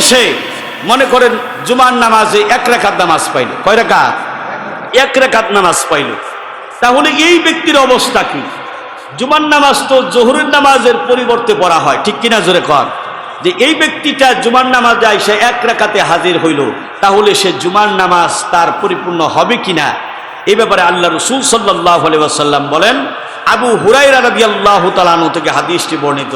এসে মনে করেন জুমার নামাজে এক রেখাত নামাজ পাইল। কয় রেখাত? এক রেখাত নামাজ পাইল। তাহলে এই ব্যক্তির অবস্থা কি? জুমার নামাজ তো জোহরের নামাজের পরিবর্তে পড়া হয়, ঠিক কিনা জোরে কর? যে এই ব্যক্তিটা জুমার নামাজ যায় সে এক রেখাতে হাজির হইল, তাহলে সে জুমার নামাজ তার পরিপূর্ণ হবে কিনা? এই ব্যাপারে আল্লাহ রসুল সাল্লাহ আসাল্লাম বলেন, আবু হুরাইরা রাবি আল্লাহ তালানু থেকে হাদিসটি বর্ণিত।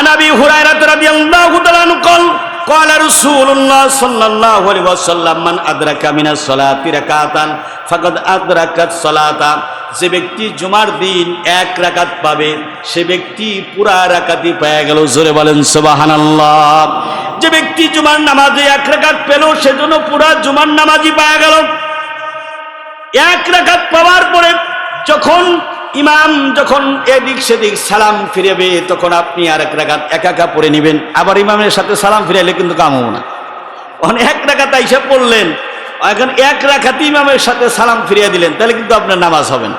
আনাবি হুরাইরা রাবি আল্লাহ তালানু কল قال رسول الله صلى الله عليه وسلم من أدرك من الصلاة ركعتا فقد أدرك الصلاة যে ব্যক্তি জুমার দিন এক রাকাত পাবে সে ব্যক্তি পুরা রাকাতই পেয়ে গেল জোরে বলেন সুবহানাল্লাহ যে ব্যক্তি জুমার নামাজে এক রাকাত পেল সেজন্য পুরা জুমার নামাজই পাওয়া গেল এক রাকাত পাওয়ার পরে যখন ইমাম যখন এদিক সেদিক সালাম ফিরেবে, তখন আপনি আর এক রাকাত একা একা পড়ে নেবেন। আবার ইমামের সাথে সালাম ফিরাইলে কিন্তু কাম হব না এক রাকাত আইসা পড়লেন, এখন এক রাখাতে ইমামের সাথে সালাম ফিরিয়ে দিলেন, তাহলে কিন্তু আপনার নামাজ হবে না।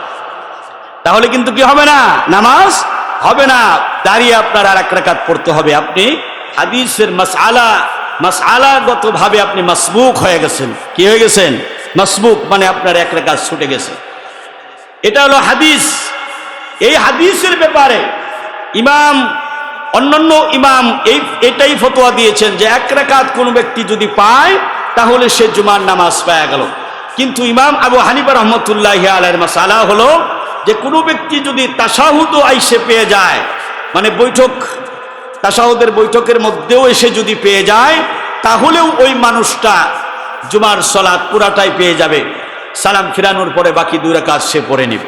তাহলে কিন্তু কি হবে না? নামাজ হবে না। দাঁড়িয়ে আপনার আর এক রাকাত পড়তে হবে। আপনি হাদিসের মাসআলা মাসআলাগত ভাবে আপনি মাসবুক হয়ে গেছেন। কি হয়ে গেছেন? মাসবুক মানে আপনার এক রাকাত ছুটে গেছে। এটা হলো হাদিস। এই হাদিসের ব্যাপারে ইমাম, অন্যান্য ইমাম এই, এটাই ফতোয়া দিয়েছেন যে এক রাকাত কোনো ব্যক্তি যদি পায়, তাহলে সে জুমার নামাজ পাওয়া গেল। কিন্তু ইমাম আবু হানিফা রহমতুল্লাহ আলের মাসালা হলো যে কোনো ব্যক্তি যদি তাসাহুদ আইসে পেয়ে যায় মানে বৈঠক তাসাহুদের বৈঠকের মধ্যেও এসে যদি পেয়ে যায়, তাহলেও ওই মানুষটা জুমার সলাৎ পুরাটাই পেয়ে যাবে। সালাম ফিরানোর পরে বাকি দুই রাকাত সে পড়ে নিবে।